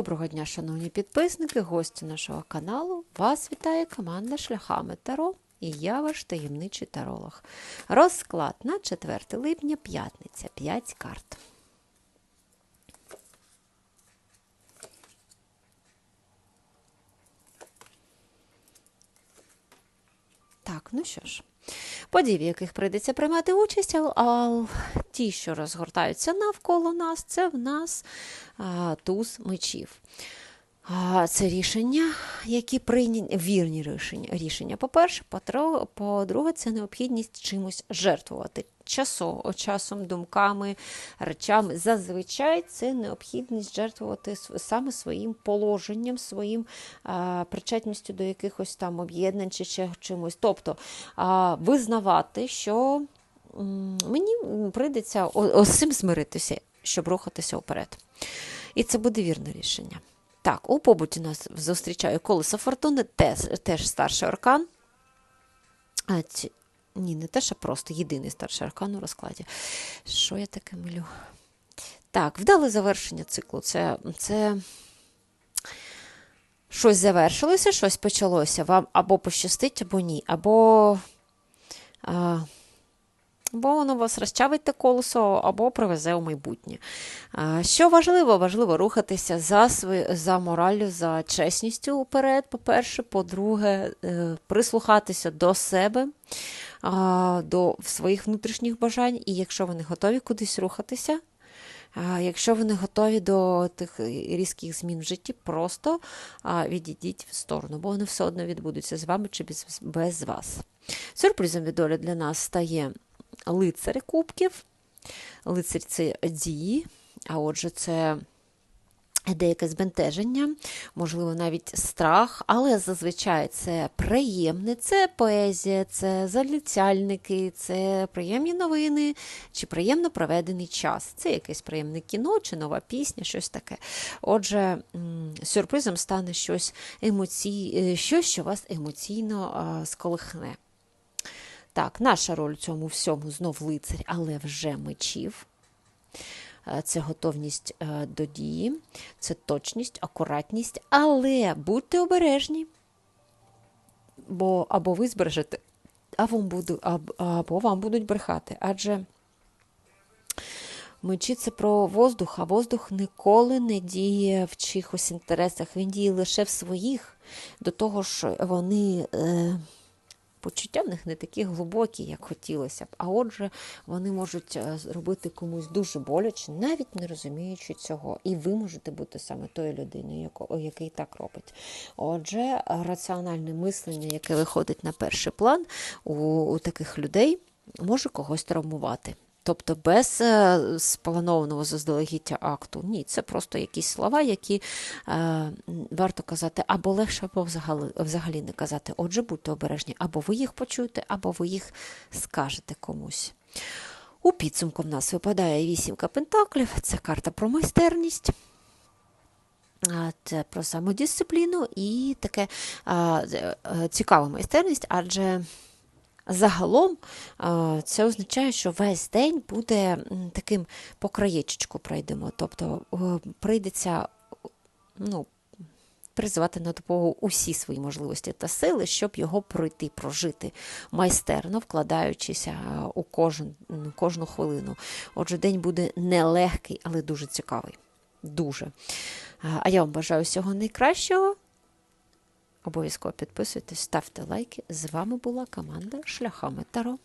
Доброго дня, шановні підписники, гості нашого каналу. Вас вітає команда Шляхами Таро і я ваш таємничий таролог. Розклад на 4 липня, п'ятниця, 5 карт. Так, ну що ж, події, в яких прийдеться приймати участь, а, ті, що розгортаються навколо нас, це в нас туз мечів. Це рішення, які прийняті вірні рішення. рішення. По-перше, по-друге, це необхідність чимось жертвувати. Часо, часом, думками, речами. Зазвичай це необхідність жертвувати саме своїм положенням, своїм а, причетністю до якихось там об'єднань чи чимось. Тобто а, визнавати, що мені прийдеться з цим змиритися, щоб рухатися вперед. І це буде вірне рішення. Так, у побуті нас зустрічає колесо фортуни, теж, теж старший аркан. А, ці... Ні, не те, що просто єдиний старший аркан у розкладі. Що я таке милю? Так, вдале завершення циклу. Це, це щось завершилося, щось почалося. Вам або пощастить, або ні. Або, а, або воно вас розчавить те колесо, або привезе у майбутнє. Що важливо? Важливо рухатися за, свої, за мораллю, за чесністю уперед, по-перше. По-друге, е, прислухатися до себе, до своїх внутрішніх бажань. І якщо ви не готові кудись рухатися, Якщо ви не готові до тих різких змін в житті, просто відійдіть в сторону, бо вони все одно відбудуться з вами чи без, без вас. Сюрпризом від долі для нас стає лицарі кубків. Лицарь це дії, а отже, це деяке збентеження, можливо, навіть страх, але зазвичай це приємне, це поезія, це заліцяльники, це приємні новини чи приємно проведений час. Це якесь приємне кіно чи нова пісня, щось таке. Отже, сюрпризом стане щось, емоцій... е, щось що вас емоційно сколихне. Так, наша роль у цьому всьому знов лицарь, але вже мечів. Е, Це готовність е, до дії, це точність, акуратність, але будьте обережні, бо або ви збережете, або вам будуть брехати. Адже мечі це про воздух, а воздух ніколи не діє в чихось інтересах, він діє лише в своїх, до того ж вони. Е, Почуття в них не такі глибокі, як хотілося б. А отже, вони можуть е, зробити комусь дуже боляче, навіть не розуміючи цього. І ви можете бути саме тою людиною, який так робить. Отже, раціональне мислення, яке виходить на перший план у, у таких людей, може когось травмувати. Тобто без е, спланованого заздалегідь акту. Ні, це просто якісь слова, які е, варто казати або легше, або взагалі, взагалі не казати. Отже, будьте обережні, або ви їх почуєте, або ви їх скажете комусь. У підсумку в нас випадає вісімка пентаклів, це карта про майстерність. Це про самодисципліну і таке а, е, цікава майстерність, адже загалом це означає, що весь день буде таким по краєчечку пройдемо. Тобто е, прийдеться ну, призивати на допомогу усі свої можливості та сили, щоб його пройти, прожити майстерно, вкладаючися у кожен, кожну хвилину. Отже, день буде нелегкий, але дуже цікавий. Дуже. А я вам бажаю всього найкращого. Обов'язково підписуйтесь, ставте лайки. З вами була команда Шляхами Таро.